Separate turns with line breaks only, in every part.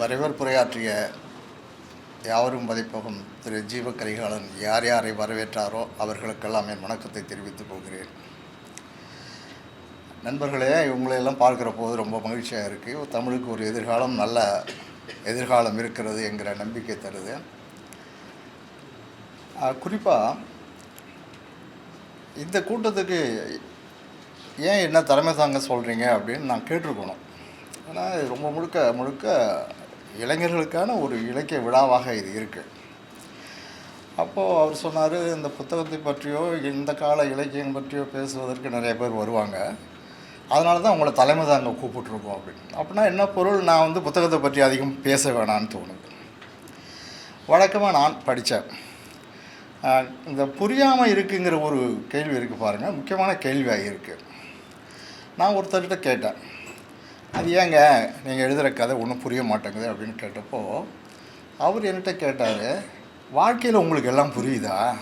வரைவர் உரையாற்றிய யாவரும் மதிப்பகம் திரு ஜீவ கரிகாலன் யார் யாரை வரவேற்றாரோ அவர்களுக்கெல்லாம் என் வணக்கத்தை தெரிவித்துக் கொள்கிறேன். நண்பர்களே இவங்களையெல்லாம் பார்க்குற போது ரொம்ப மகிழ்ச்சியாக இருக்குது தமிழுக்கு ஒரு எதிர்காலம் நல்ல எதிர்காலம் இருக்கிறது என்கிற நம்பிக்கை தருது. குறிப்பாக இந்த கூட்டத்துக்கு ஏன் என்ன தலைமை தாங்க சொல்கிறீங்க அப்படின்னு நான் கேட்டிருக்கணும். ஏன்னா ரொம்ப முழுக்க முழுக்க இளைஞர்களுக்கான ஒரு இலக்கிய விழாவாக இது இருக்குது அப்போது அவர் சொன்னார் இந்த புத்தகத்தை பற்றியோ இந்த கால இலக்கியம் பற்றியோ பேசுவதற்கு நிறைய பேர் வருவாங்க. அதனால தான் உங்களை தலைமை தாங்க கூப்பிட்ருக்கோம் அப்படின்னு. அப்படின்னா என்ன பொருள்? நான் வந்து புத்தகத்தை பற்றி அதிகம் பேச வேணான்னு தோணுது. வழக்கமாக நான் படித்தேன் இந்த புரியாமல் இருக்குங்கிற ஒரு கேள்வி இருக்குது பாருங்கள் முக்கியமான கேள்வியாக இருக்குது நான் ஒருத்தர்கிட்ட கேட்டேன். அது ஏங்க நீங்கள் எழுதுகிற கதை ஒன்றும் புரிய மாட்டேங்குது அப்படின்னு கேட்டப்போ அவர் என்கிட்ட கேட்டார் வாழ்க்கையில் உங்களுக்கு எல்லாம் புரியுதா?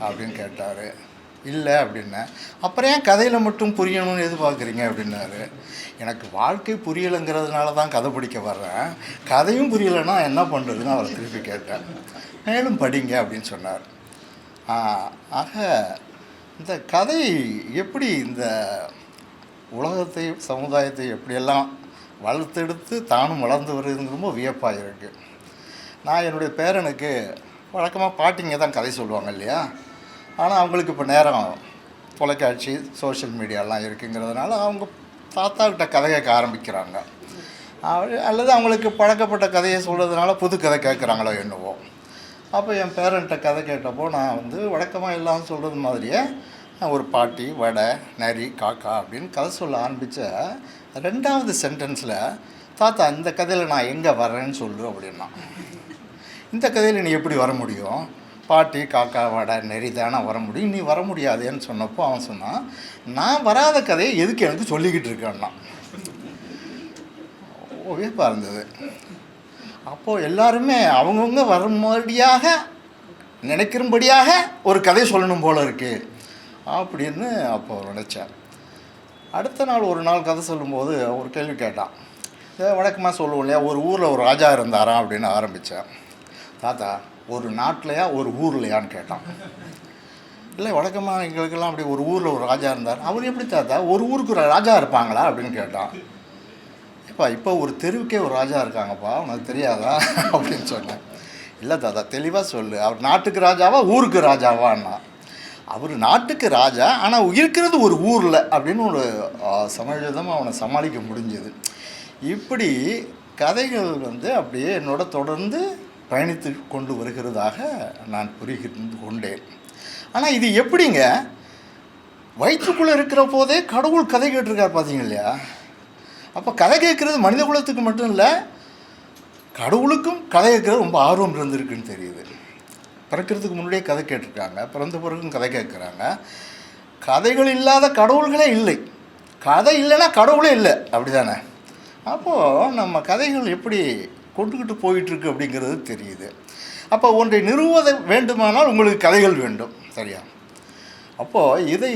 அப்படின்னு கேட்டார். இல்லை அப்படின்னேன் அப்புறம் ஏன் கதையில் மட்டும் புரியணும்னு எதிர்பார்க்குறீங்க? அப்படின்னாரு. எனக்கு வாழ்க்கை புரியலைங்கிறதுனால தான் கதை பிடிக்க வர்றேன். கதையும் புரியலைன்னா என்ன பண்ணுறதுன்னு அவரை திருப்பி கேட்டேன். மேலும் படிங்க அப்படின்னு சொன்னார். ஆக இந்த கதை எப்படி இந்த உலகத்தை சமுதாயத்தை எப்படியெல்லாம் வளர்த்தெடுத்து தானும் வளர்ந்து வருதுங்கிற ரொம்ப வியப்பாக இருக்குது நான் என்னுடைய பேரனுக்கு வழக்கமாக பாட்டிங்க தான் கதை சொல்லுவாங்க இல்லையா? ஆனால் அவங்களுக்கு இப்போ நேரம் தொலைக்காட்சி சோஷியல் மீடியாலாம் இருக்குங்கிறதுனால அவங்க தாத்தாக்கிட்ட கதை கேட்க ஆரம்பிக்கிறாங்க. அல்லது அவங்களுக்கு பழக்கப்பட்ட கதையை சொல்கிறதுனால புது கதை கேட்குறாங்களோ என்னவோ. அப்போ என் பேரண்ட்டை கதை கேட்டப்போ நான் வந்து வழக்கமாக எல்லாம் சொல்கிறது மாதிரியே ஒரு பாட்டி வடை நரி காக்கா அப்படின்னு கதை சொல்ல ஆரம்பித்த ரெண்டாவது சென்டென்ஸில் தாத்தா இந்த கதையில் நான் எங்கே வரேன்னு சொல்லு அப்படின்னா. இந்த கதையில் நீ எப்படி வர முடியும்? பாட்டி காக்கா வடை நெறி தானே வர முடியும். நீ வர முடியாதேன்னு சொன்னப்போ அவன் சொன்னான் நான் வராத கதையை எதுக்கு எனக்கு சொல்லிக்கிட்டு இருக்கேன்னா? வியப்பாக இருந்தது. அப்போது எல்லாருமே அவங்கவுங்க வரும்படியாக நினைக்கிறபடியாக ஒரு கதை சொல்லணும் போல இருக்குது அப்படின்னு அப்போ நினச்சேன். அடுத்த நாள் ஒரு நாள் கதை சொல்லும்போது ஒரு கேள்வி கேட்டான். வழக்கமாக சொல்லுவோம் இல்லையா? ஒரு ஊரில் ஒரு ராஜா இருந்தாராம் அப்படின்னு ஆரம்பித்தேன் தாத்தா ஒரு நாட்டிலையா ஒரு ஊர்லையான்னு கேட்டான். இல்லை வழக்கமாக எங்களுக்கெல்லாம் அப்படி ஒரு ஊரில் ஒரு ராஜா இருந்தார். அவர் எப்படி தாத்தா ஒரு ஊருக்கு ஒரு ராஜா இருப்பாங்களா? அப்படின்னு கேட்டான். இப்போ இப்போ ஒரு தெருவுக்கே ஒரு ராஜா இருக்காங்கப்பா உனக்கு தெரியாதா? அப்படின்னு சொன்னேன். இல்லை தாத்தா தெளிவாக சொல்லு. அவர் நாட்டுக்கு ராஜாவா ஊருக்கு ராஜாவான்னா அவர் நாட்டுக்கு ராஜா ஆனால் இருக்கிறது ஒரு ஊரில் அப்படின்னு ஒரு சமயோதமாக அவனை சமாளிக்க முடிஞ்சது. இப்படி கதைகள் வந்து அப்படியே என்னோட தொடர்ந்து பயணித்து கொண்டு வருகிறதாக நான் புரிகிட்டு கொண்டேன். ஆனால் இது எப்படிங்க? வயிற்றுக்குள்ளே இருக்கிற போதே கடவுள் கதை கேட்டிருக்கார் பார்த்தீங்க இல்லையா? அப்போ கதை கேட்குறது மனித குலத்துக்கு மட்டும் இல்லை கடவுளுக்கும் கதை கேட்குறது ரொம்ப ஆர்வம் இருந்திருக்குன்னு தெரியுது. பிறக்கிறதுக்கு முன்னாடியே கதை கேட்டிருக்காங்க பிறந்த பிறகும் கதை கேட்குறாங்க. கதைகள் இல்லாத கடவுள்களே இல்லை. கதை இல்லைன்னா கடவுளே இல்லை. அப்படி தானே அப்போது நம்ம கதைகள் எப்படி கொண்டுக்கிட்டு போயிட்டுருக்கு அப்படிங்கிறது தெரியுது. அப்போ ஒன்றை நிறுவத வேண்டுமானால் உங்களுக்கு கதைகள் வேண்டும். சரியா? அப்போது இதை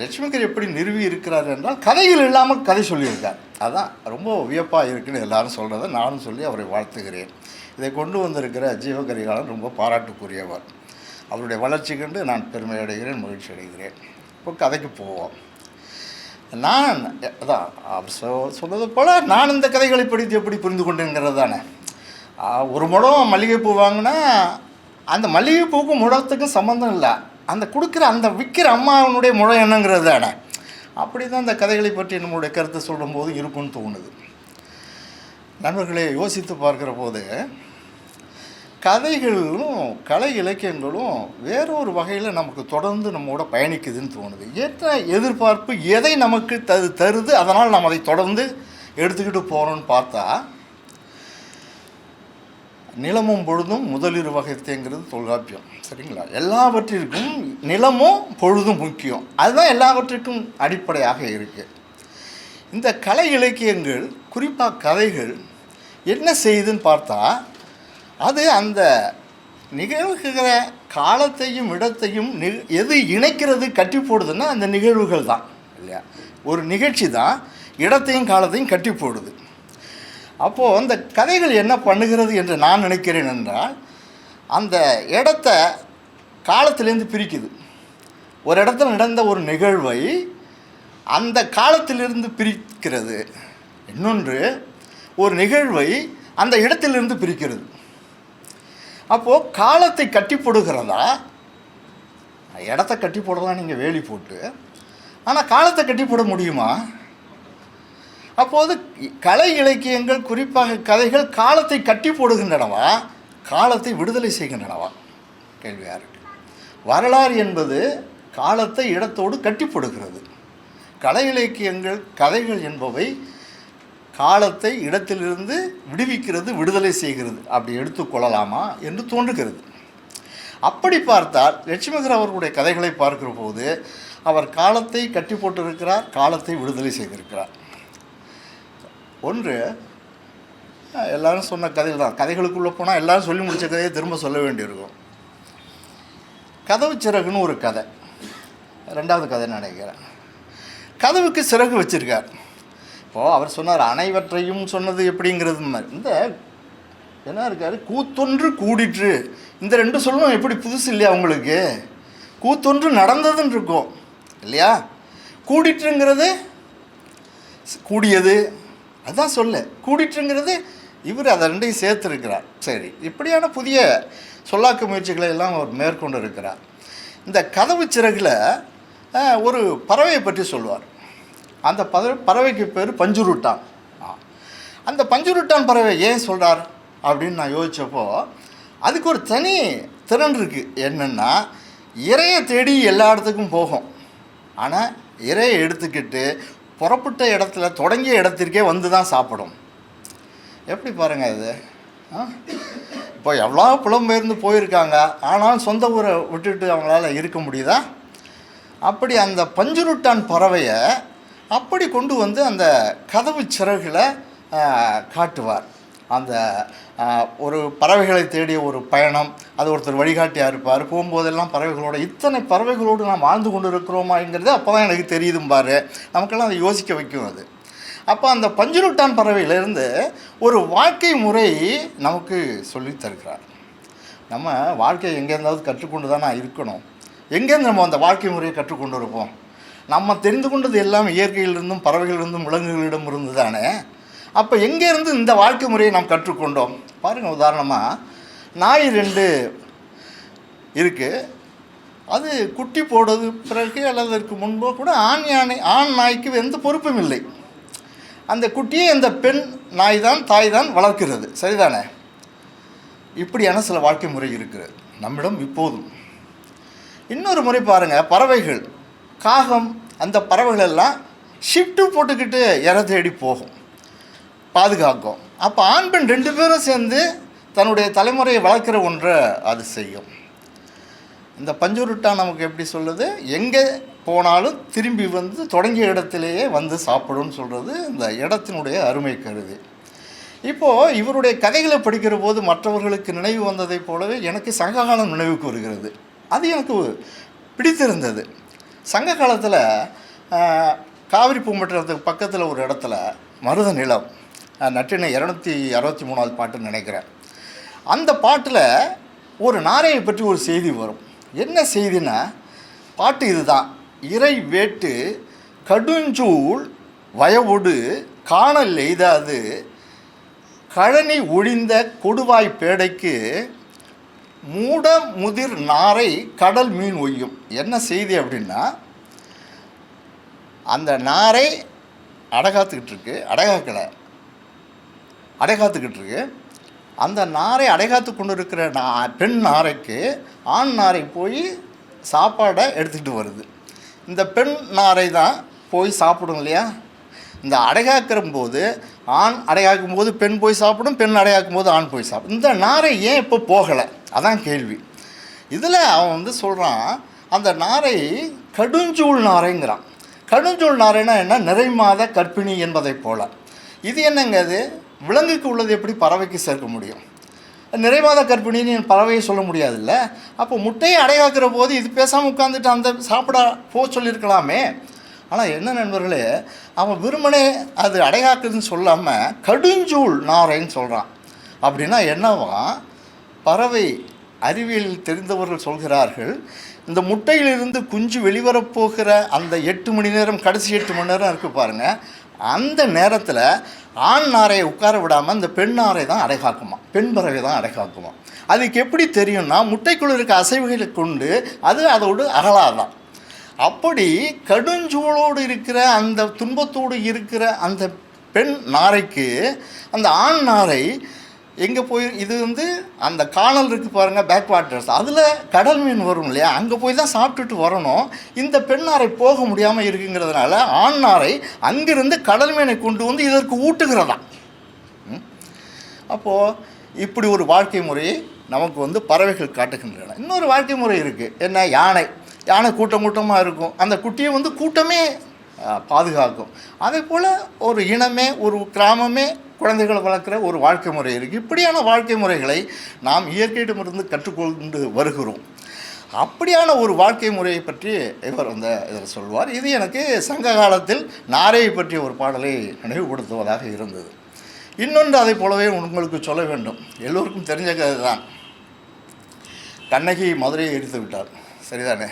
லட்சுமிகர் எப்படி நிறுவி இருக்கிறார் என்றால் கதைகள் இல்லாமல் கதை சொல்லியிருக்கார். அதுதான் ரொம்ப வியப்பாக இருக்குன்னு எல்லாரும் சொல்கிறத நானும் சொல்லி அவரை வாழ்த்துகிறேன். இதை கொண்டு வந்திருக்கிற ஜீவகரிகாலன் ரொம்ப பாராட்டுக்குரியவர். அவருடைய வளர்ச்சி கண்டு நான் பெருமை அடைகிறேன் மகிழ்ச்சி அடைகிறேன் இப்போ கதைக்கு போவோம். நான் அதான் அவர் சொ சொன்னது போல் நான் இந்த கதைகளை படித்து எப்படி புரிந்து கொண்டேங்கிறது தானே. ஒரு முடம் மல்லிகைப்பூ வாங்கினா அந்த மல்லிகைப்பூக்கும் முடத்துக்கும் சம்மந்தம் இல்லை. அந்த கொடுக்குற அந்த விற்கிற அம்மாவனுடைய முழம் என்னங்கிறது தானே. அப்படி தான் அந்த கதைகளை பற்றி நம்மளுடைய கருத்தை சொல்லும்போது இருக்குன்னு தோணுது. நண்பர்களே யோசித்து பார்க்குற போது கதைகளும் கலை இலக்கியங்களும் வேறொரு வகையில் நமக்கு தொடர்ந்து நம்மோட பயணிக்குதுன்னு தோணுது. என்ன எதிர்பார்ப்பு எதை நமக்கு தரு தருது அதனால் நாம் அதை தொடர்ந்து எடுத்துக்கிட்டு போகிறோன்னு பார்த்தா நிலமும் பொழுதும் முதலிரு வகைத்தேங்கிறது தொல்காப்பியம். சரிங்களா? எல்லாவற்றிற்கும் நிலமும் பொழுதும் முக்கியம். அதுதான் எல்லாவற்றிற்கும் அடிப்படையாக இருக்குது இந்த கலை இலக்கியங்கள் குறிப்பாக கதைகள் என்ன செய்யுதுன்னு பார்த்தா அது அந்த நிகழ்கிற காலத்தையும் இடத்தையும் நி எது இணைக்கிறது கட்டி போடுதுன்னா அந்த நிகழ்வுகள் தான் இல்லையா? ஒரு நிகழ்ச்சி தான் இடத்தையும் காலத்தையும் கட்டி போடுது. அப்போது அந்த கதைகள் என்ன பண்ணுகிறது என்று நான் நினைக்கிறேன் என்றால் அந்த இடத்த காலத்திலேருந்து பிரிக்குது. ஒரு இடத்துல நடந்த ஒரு நிகழ்வை அந்த காலத்திலிருந்து பிரிக்கிறது. இன்னொன்று ஒரு நிகழ்வை அந்த இடத்திலிருந்து பிரிக்கிறது. அப்போது காலத்தை கட்டி போடுகிறதா இடத்த கட்டி போடலாம் நீங்கள் வேலி போட்டு. ஆனால் காலத்தை கட்டி போட முடியுமா? அப்போது கலை இலக்கியங்கள் குறிப்பாக கதைகள் காலத்தை கட்டி போடுகின்றனவா காலத்தை விடுதலை செய்கின்றனவா? கேள்வியாக இருக்கு வரலாறு என்பது காலத்தை இடத்தோடு கட்டி போடுகிறது கலை இலக்கியங்கள் கதைகள் என்பவை காலத்தை இடத்திலிருந்து விடுவிக்கிறது விடுதலை செய்கிறது. அப்படி எடுத்துக்கொள்ளலாமா என்று தோன்றுகிறது. அப்படி பார்த்தால் லட்சுமிகர் அவர்களுடைய கதைகளை பார்க்கிற போது அவர் காலத்தை கட்டி போட்டிருக்கிறார் காலத்தை விடுதலை செய்திருக்கிறார். ஒன்று எல்லாரும் சொன்ன கதைகள் தான். கதைகளுக்குள்ளே போனால் எல்லாரும் சொல்லி முடித்த கதையை திரும்ப சொல்ல வேண்டியிருக்கும். கதவு சிறகுன்னு ஒரு கதை. ரெண்டாவது கதை நினைக்கிறேன். கதவுக்கு சிறகு வச்சுருக்கார். இப்போது அவர் சொன்னார் அனைவற்றையும் சொன்னது எப்படிங்கிறது மாதிரி இந்த என்ன இருக்காரு? கூத்தொன்று கூடிற்று. இந்த ரெண்டு சொல்லணும் எப்படி புதுசு இல்லையா உங்களுக்கு? கூத்தொன்று நடந்ததுன்னு இருக்கும். இல்லையா? கூடிற்றுங்கிறது கூடியது. அதான் சொல்ல. கூடிற்றுங்கிறது இவர் அதை ரெண்டையும் சேர்த்துருக்கிறார். சரி இப்படியான புதிய சொல்லாக்க முயற்சிகளை எல்லாம் அவர் மேற்கொண்டு இருக்கிறார் இந்த கதவு சிறகுல ஒரு பறவையை பற்றி சொல்லுவார் அந்த பறவை பறவைக்கு பேர் பஞ்சுருட்டான். அந்த பஞ்சுருட்டான் பறவை ஏன் சொல்கிறார் அப்படின்னு நான் யோசித்தப்போ அதுக்கு ஒரு தனி திறன் இருக்குது என்னென்னா இறையை தேடி எல்லா இடத்துக்கும் போகும். ஆனால் இறையை எடுத்துக்கிட்டு புறப்பட்ட இடத்துல தொடங்கிய இடத்திற்கே வந்து தான் சாப்பிடும். எப்படி பாருங்கள் இது? ஆ? இப்போ எவ்வளோ புலம்பெயர்ந்து போயிருக்காங்க. ஆனாலும் சொந்த ஊரை விட்டுட்டு அவங்களால இருக்க முடியுதா? அப்படி அந்த பஞ்சுருட்டான் பறவையை அப்படி கொண்டு வந்து அந்த கதவு சிறகுகளை காட்டுவார். அந்த ஒரு பறவைகளை தேடிய ஒரு பயணம் அது ஒருத்தர் வழிகாட்டியாக இருப்பார். போகும்போதெல்லாம் பறவைகளோட இத்தனை பறவைகளோடு நாம் வாழ்ந்து கொண்டு இருக்கிறோமாங்கிறது அப்போ தான் எனக்கு தெரியுதும் பாரு. நமக்கெல்லாம் அதை யோசிக்க வைக்கும் அது. அப்போ அந்த பஞ்சுருட்டான் பறவையிலிருந்து ஒரு வாழ்க்கை முறை நமக்கு சொல்லி தருகிறார். நம்ம வாழ்க்கையை எங்கேருந்தாவது கற்றுக்கொண்டு தானே இருக்கணும். எங்கேருந்து நம்ம அந்த வாழ்க்கை முறையை கற்றுக்கொண்டு இருப்போம் நம்ம தெரிந்து கொண்டது எல்லாம் இயற்கையிலிருந்தும் பறவைகளிலிருந்தும் விலங்குகளிடம் இருந்து தானே அப்போ எங்கேருந்து இந்த வாழ்க்கை முறையை நாம் கற்றுக்கொண்டோம்? பாருங்கள் உதாரணமாக நாய் ரெண்டு இருக்குது அது குட்டி போடுறது பிறகு அல்லது அதற்கு முன்போ கூட ஆண் யானை ஆண் நாய்க்கு எந்த பொறுப்பும் இல்லை. அந்த குட்டியை அந்த பெண் நாய் தான் தாய் தான் வளர்க்கிறது. சரிதானே? இப்படியான சில வாழ்க்கை முறை இருக்கிறது. நம்மிடம் இப்போதும். இன்னொரு முறை பாருங்கள் பறவைகள். காகம் அந்த பறவைகள் எல்லாம் ஷிஃப்ட்டு போட்டுக்கிட்டு இறை தேடி போகும். பாதுகாக்கும். அப்போ ஆண் பெண் ரெண்டு பேரும் சேர்ந்து தன்னுடைய தலைமுறையை வளர்க்குற ஒன்றை அது செய்யும். இந்த பஞ்சுருட்டா நமக்கு எப்படி சொல்லுது? எங்கே போனாலும் திரும்பி வந்து தொடங்கிய இடத்திலேயே வந்து சாப்பிடும்னு சொல்கிறது இந்த இடத்தினுடைய அருமை கருது. இப்போது இவருடைய கதைகளை படிக்கிற போது மற்றவர்களுக்கு நினைவு வந்ததைப் போலவே எனக்கு சங்ககாலம் நினைவுக்கு வருகிறது. அது எனக்கு பிடித்திருந்தது. சங்க காலத்தில் காவிரி பூம்பட்டினத்துக்கு பக்கத்தில் ஒரு இடத்துல மருத நிலம் நட்டின இரநூத்தி அறுபத்தி மூணாவது பாட்டுன்னு நினைக்கிறேன். அந்த பாட்டில் ஒரு நாரையை பற்றி ஒரு செய்தி வரும். என்ன செய்தின்னா பாட்டு இதுதான். இறை வேட்டு கடுஞ்சூள் வயவொடு காணல் எய்தாது. கழனி ஒழிந்த கொடுவாய் பேடைக்கு மூட முதிர் நாரை கடல் மீன் ஒய்யும். என்ன செய்தி அப்படின்னா அந்த நாரை அடகாத்துக்கிட்டு இருக்கு அடகாக்கலை. அடைகாத்துக்கிட்டு இருக்கு. அந்த நாரை அடைகாத்து கொண்டு இருக்கிற நா பெண் நாரைக்கு ஆண் நாரை போய் சாப்பாடை எடுத்துக்கிட்டு வருது. இந்த பெண் நாரை தான் போய் சாப்பிடும் இல்லையா? இந்த அடைகாக்கிற போது ஆண் அடையாக்கும் போது பெண் போய் சாப்பிடும் பெண் அடையாக்கும் போது ஆண் போய் சாப்பிடும். இந்த நாரை ஏன் இப்போ போகலை? அதான் கேள்வி. இதில் அவன் வந்து சொல்கிறான் அந்த நாரை கடுஞ்சூள் நாரைங்கிறான். கடுஞ்சூள் நாரைனா என்ன? நிறைமாத கற்பிணி என்பதைப் போல. இது என்னங்க அது? விலங்குக்கு உள்ளது எப்படி பறவைக்கு சேர்க்க முடியும்? நிறைமாத கற்பிணின்னு என் பறவையை சொல்ல முடியாதுல்ல? அப்போ முட்டையை அடையாக்குற போது இது பேசாமல் உட்காந்துட்டு அந்த சாப்பிட போ சொல்லியிருக்கலாமே. ஆனால் என்ன நண்பர்களே அவன் விரும்பனே அது அடையாக்குதுன்னு சொல்லாமல் கடுஞ்சூள் நாரைன்னு சொல்கிறான் அப்படின்னா என்னவா? பறவை அறிவியல் தெரிந்தவர்கள் சொல்கிறார்கள் இந்த முட்டையிலிருந்து குஞ்சு வெளிவரப் போகிற அந்த எட்டு மணி நேரம் கடைசி எட்டு மணி நேரம் இருக்குது பாருங்கள் அந்த நேரத்தில் ஆண் நாரையை உட்கார விடாமல் இந்த பெண் நாரை தான் அடைகாக்குமா பெண் பறவை தான் அடைகாக்குமா அதுக்கு எப்படி தெரியும்னா முட்டைக்குள்ள இருக்க அசைவுகளை கொண்டு அது அதோடு அகலாதான். அப்படி கடுஞ்சூழோடு இருக்கிற அந்த துன்பத்தோடு இருக்கிற அந்த பெண் நாரைக்கு அந்த ஆண் நாரை எங்கே போய் இது வந்து அந்த காணல் இருக்குது பாருங்கள் பேக் வாட்டர்ஸ் அதில் கடல் மீன் வரும் இல்லையா? அங்கே போய் தான் சாப்பிட்டுட்டு வரணும். இந்த பெண்ணாரை போக முடியாமல் இருக்குங்கிறதுனால ஆண் நாரை அங்கிருந்து கடல் மீனை கொண்டு வந்து இதற்கு ஊட்டுகிறதா? அப்போது இப்படி ஒரு வாழ்க்கை முறையை நமக்கு வந்து பறவைகள் காட்டுகின்றன. இன்னொரு வாழ்க்கை முறை இருக்குது என்ன? யானை. யானை கூட்டம் கூட்டமாக இருக்கும். அந்த குட்டியை வந்து கூட்டமே பாதுகாக்கும். அதே போல் ஒரு இனமே ஒரு கிராமமே குழந்தைகளை வளர்க்குற ஒரு வாழ்க்கை முறை இருக்குது இப்படியான வாழ்க்கை முறைகளை நாம் இயற்கையிடமிருந்து கற்றுக்கொண்டு வருகிறோம். அப்படியான ஒரு வாழ்க்கை முறையை பற்றி இவர் அந்த இதில் சொல்வார். இது எனக்கு சங்க காலத்தில் நாரையை பற்றிய ஒரு பாடலை நினைவுபடுத்துவதாக இருந்தது. இன்னொன்று அதை போலவே உங்களுக்கு சொல்ல வேண்டும். எல்லோருக்கும் தெரிஞ்ச கதை தான் கண்ணகி மதுரையை எடுத்து விட்டார் சரிதானே?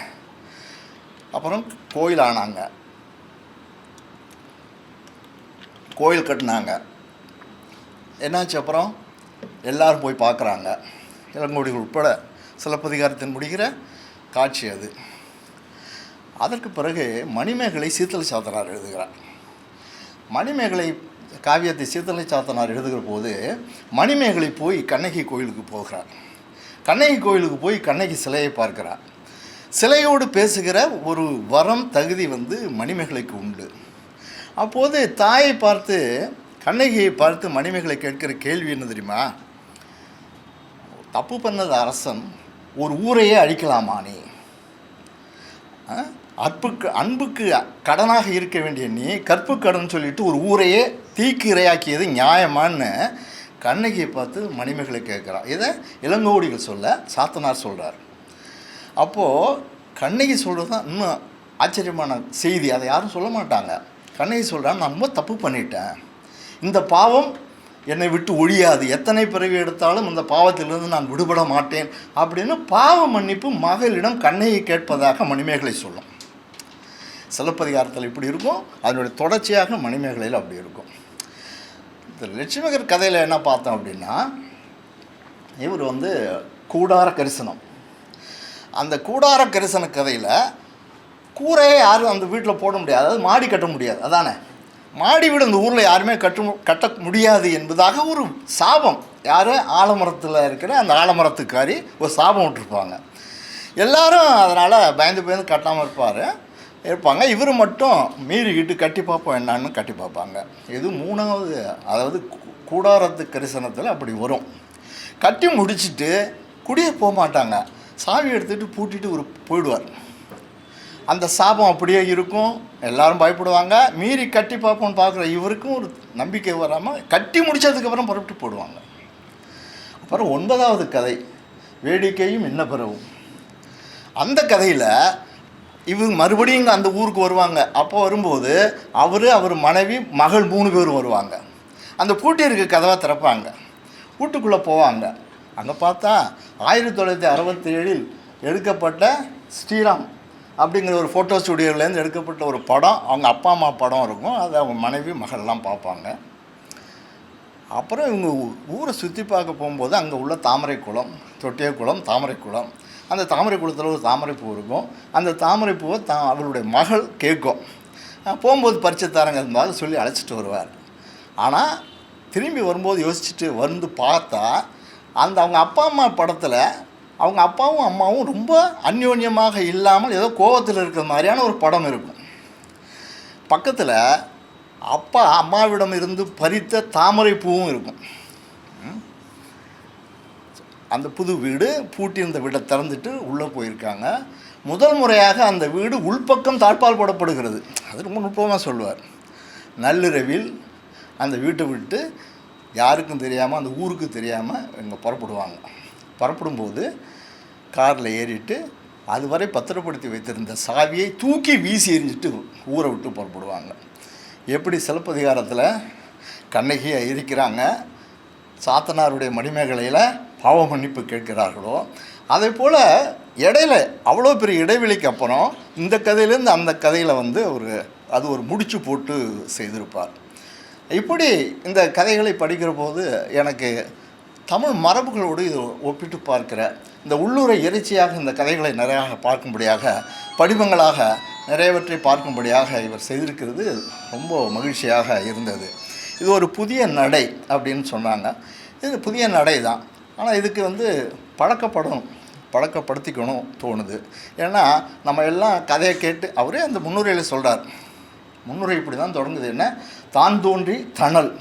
அப்புறம் கோயில் ஆனாங்க கோயில் கட்டினாங்க. என்னாச்சு அப்புறம்? எல்லாரும் போய் பார்க்குறாங்க. இளங்கோடிகள் உட்பட சிலப்பதிகாரத்தின் முடிகிற காட்சி அது. அதற்கு பிறகு மணிமேகலை சீத்தலை சாத்தனார் எழுதுகிறார். மணிமேகலை காவியத்தை சீத்தலை சாத்தனார் எழுதுகிற போது மணிமேகலை போய் கண்ணகி கோயிலுக்கு போகிறார். கண்ணகி கோயிலுக்கு போய் கண்ணகி சிலையை பார்க்கிறார். சிலையோடு பேசுகிற ஒரு வரம் தகுதி வந்து மணிமேகலைக்கு உண்டு. அப்போது தாயை பார்த்து கண்ணகியை பார்த்து மணிமேகலை கேட்கிற கேள்வி என்ன தெரியுமா? தப்பு பண்ணது அரசன் ஒரு ஊரையே அழிக்கலாமா நீ? அற்புக்கு அன்புக்கு கடனாக இருக்க வேண்டிய நீ கற்பு கடன் சொல்லிட்டு ஒரு ஊரையே தீக்கு இரையாக்கியது நியாயமான்னு கண்ணகியை பார்த்து மணிமேகலை கேட்குறான் இதை இளங்கோடிகள் சொல்ல சாத்தனார் சொல்கிறார் அப்போது கண்ணகி சொல்கிறது தான் இன்னும் ஆச்சரியமான செய்தி. அதை யாரும் சொல்ல மாட்டாங்க. கண்ணகி சொல்கிறான் நான் ரொம்ப தப்பு பண்ணிட்டேன். இந்த பாவம் என்னை விட்டு ஒழியாது. எத்தனை பிறவி எடுத்தாலும் இந்த பாவத்திலிருந்து நான் விடுபட மாட்டேன். அப்படின்னு பாவ மன்னிப்பு மகளிடம் கண்ணகி கேட்பதாக மணிமேகலை சொல்லும். சிலப்பதிகாரத்தில் இப்படி இருக்கும். அதனுடைய தொடர்ச்சியாக மணிமேகலையில் அப்படி இருக்கும். இந்த லட்சுமிகர் கதையில் என்ன பார்த்தோம் அப்படின்னா இவர் வந்து கூடார கரிசனம். அந்த கூடார கரிசன கதையில் கூரையே யாரும் அந்த வீட்டில் போட முடியாது. அதாவது மாடி கட்ட முடியாது. அதானே? மாடி வீடு அந்த ஊரில் யாருமே கட்ட மு- கட்ட முடியாது என்பதாக ஒரு சாபம். யார்? ஆலமரத்தில் இருக்கிற அந்த ஆலமரத்துக்காரி ஒரு சாபம் விட்டுருப்பாங்க. எல்லாரும் அதனால் பயந்து பயந்து கட்டாமல் இருப்பார். இருப்பாங்க. இவர் மட்டும் மீறிக்கிட்டு கட்டி பார்ப்போம் என்னான்னு கட்டி பார்ப்பாங்க. இது மூணாவது அதாவது கூடாரத்து கரிசனத்தில் அப்படி வரும். கட்டி முடிச்சுட்டு குடியே போக மாட்டாங்க. சாவி எடுத்துகிட்டு பூட்டிட்டு ஒரு போயிடுவார். அந்த சாபம் அப்படியே இருக்கும். எல்லாரும் பயப்படுவாங்க. மீறி கட்டி பார்ப்போம்னு பார்க்குற இவருக்கும் ஒரு நம்பிக்கை வராமல் கட்டி முடிச்சதுக்கப்புறம் புறப்பட்டு போடுவாங்க. அப்புறம் ஒன்பதாவது கதை. வேடிக்கையும் என்ன பிறவும். அந்த கதையில் இவங்க மறுபடியும் இங்கே அந்த ஊருக்கு வருவாங்க. அப்போ வரும்போது அவர் அவர் மனைவி மகள் மூணு பேரும் வருவாங்க. அந்த பூட்டி இருக்க கதவை திறப்பாங்க. வீட்டுக்குள்ளே போவாங்க. அங்கே பார்த்தா ஆயிரத்தி தொள்ளாயிரத்தி அறுபத்தி ஏழில் எடுக்கப்பட்ட ஸ்ரீராம். அப்படிங்கிற ஒரு ஃபோட்டோ ஸ்டுடியோலேருந்து எடுக்கப்பட்ட ஒரு படம் அவங்க அப்பா அம்மா படம் இருக்கும். அதை அவங்க மனைவி மகள்லாம் பார்ப்பாங்க. அப்புறம் இவங்க ஊ- ஊரை சுற்றி பார்க்க போகும்போது அங்கே உள்ள தாமரை குளம் தொட்டிய குளம் தாமரை குளம். அந்த தாமரை குளத்தில் ஒரு தாமரை பூ இருக்கும். அந்த தாமரை பூவை தா அவளுடைய மகள் கேட்கும் போகும்போது பறிச்சு தரங்க இருந்தாலும் சொல்லி அழைச்சிட்டு வருவார். ஆனால் திரும்பி வரும்போது யோசிச்சுட்டு வந்து பார்த்தா அந்த அவங்க அப்பா அம்மா படத்தில் அவங்க அப்பாவும் அம்மாவும் ரொம்ப அந்யோன்யமாக இல்லாமல் ஏதோ கோவத்தில் இருக்கிற மாதிரியான ஒரு படம் இருக்கும். பக்கத்தில் அப்பா அம்மாவிடம் இருந்து பறித்த தாமரை பூவும் இருக்கும். அந்த புது வீடு பூட்டியிருந்த வீடை திறந்துட்டு உள்ளே போயிருக்காங்க. முதல் முறையாக அந்த வீடு உள்பக்கம் தாழ்பால் போடப்படுகிறது. அது ரொம்ப நுட்பமாக சொல்லுவார். நள்ளிரவில் அந்த வீட்டை விட்டு யாருக்கும் தெரியாமல் அந்த ஊருக்கு தெரியாமல் இங்கே புறப்படுவாங்க. புறப்படும்போது காரில் ஏறிட்டு அதுவரை பத்திரப்படுத்தி வைத்திருந்த சாவியை தூக்கி வீசி எறிஞ்சிட்டு ஊரை விட்டு புறப்படுவாங்க. எப்படி சிலப்பதிகாரத்தில் கண்ணகியை இருக்கிறாங்க சாத்தனாருடைய மணிமேகலையில் பாவ மன்னிப்பு கேட்கிறார்களோ அதே போல் இடையில அவ்வளோ பெரிய இடைவெளிக்கு அப்புறம் இந்த கதையிலேருந்து அந்த கதையில் வந்து ஒரு அது ஒரு முடிச்சு போட்டு செய்திருப்பார். இப்படி இந்த கதைகளை படிக்கிற போது எனக்கு தமிழ் மரபுகளோடு இது ஒப்பிட்டு பார்க்கிற இந்த உள்ளூரை இறைச்சியாக இந்த கதைகளை நிறையாக பார்க்கும்படியாக படிவங்களாக நிறையவற்றை பார்க்கும்படியாக இவர் செய்திருக்கிறது. ரொம்ப மகிழ்ச்சியாக இருந்தது. இது ஒரு புதிய நடை அப்படின்னு சொன்னாங்க. இது புதிய நடை தான். ஆனால் இதுக்கு வந்து பழக்கப்படணும் பழக்கப்படுத்திக்கணும் தோணுது. ஏன்னா நம்ம எல்லாம் கதையை கேட்டு அவரே அந்த முன்னுரையில் சொல்கிறார் முன்னுரை இப்படி தான் தொடங்குது. என்ன? தான் தோன்றி தணல்.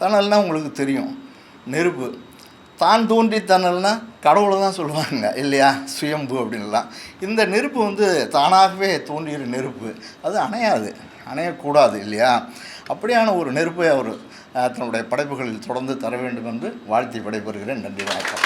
தணல்னால் உங்களுக்கு தெரியும். நெருப்பு. தான் தோன்றித்தனல்னா கடவுளை தான் சொல்லுவாங்க இல்லையா? சுயம்பு அப்படின்லாம் இந்த நெருப்பு வந்து தானாகவே தோன்றிய நெருப்பு. அது அணையாது அணையக்கூடாது இல்லையா? அப்படியான ஒரு நெருப்பை அவர் தன்னுடைய படைப்புகளில் தொடர்ந்து தர வேண்டும் என்று வாழ்த்தி விடைபெறுகிறேன். நன்றி வணக்கம்.